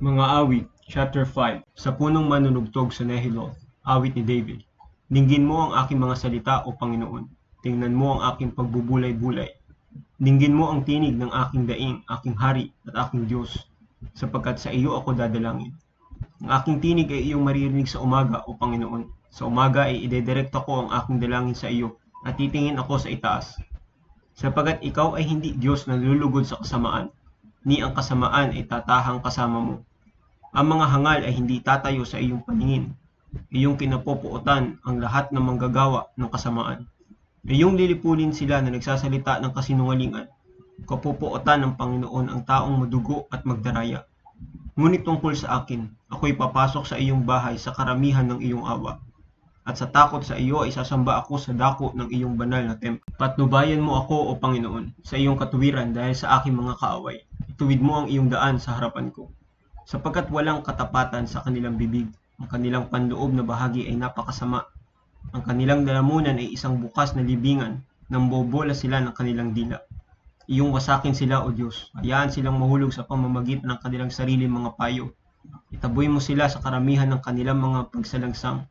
Mga awit, chapter 5, sa punong manunugtog sa Nehiloth, awit ni David. Dinggin mo ang aking mga salita o Panginoon. Tingnan mo ang aking pagbubulay-bulay. Dinggin mo ang tinig ng aking daing, aking hari at aking Diyos, sapagkat sa iyo ako dadalangin. Ang aking tinig ay iyong maririnig sa umaga o Panginoon. Sa umaga ay idedirekta ko ang aking dalangin sa iyo at titingin ako sa itaas. Sapagkat ikaw ay hindi Diyos na lulugod sa kasamaan, ni ang kasamaan ay tatahang kasama mo. Ang mga hangal ay hindi tatayo sa iyong paningin. Iyong kinapopuotan ang lahat ng manggagawa ng kasamaan. Iyong lilipulin sila na nagsasalita ng kasinungalingan. Kapopuotan ng Panginoon ang taong madugo at magdaraya. Ngunit tungkol sa akin, ako'y papasok sa iyong bahay sa karamihan ng iyong awa. At sa takot sa iyo ay sasamba ako sa dako ng iyong banal na templo. Patnubayan mo ako, O Panginoon, sa iyong katuwiran dahil sa aking mga kaaway. Ituwid mo ang iyong daan sa harapan ko. Sapagkat walang katapatan sa kanilang bibig, ang kanilang panloob na bahagi ay napakasama. Ang kanilang dalamunan ay isang bukas na libingan, nang bobola sila ng kanilang dila. Iyong wasakin sila, O Diyos. Hayaan silang mahulog sa pamamagitan ng kanilang sarili mga payo. Itaboy mo sila sa karamihan ng kanilang mga pagsalangsang,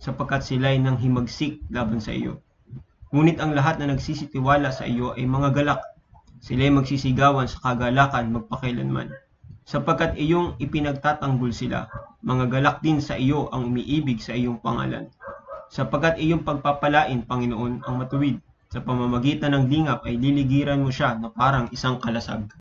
sapagkat sila ay nang himagsik laban sa iyo. Ngunit ang lahat na nagsisitiwala sa iyo ay mga galak. Sila ay magsisigawan sa kagalakan magpakailanman. Sapagkat iyong ipinagtatanggol sila, mga galak din sa iyo ang umiibig sa iyong pangalan. Sapagkat iyong pagpapalain, Panginoon, ang matuwid. Sa pamamagitan ng lingap ay liligiran mo siya na parang isang kalasag.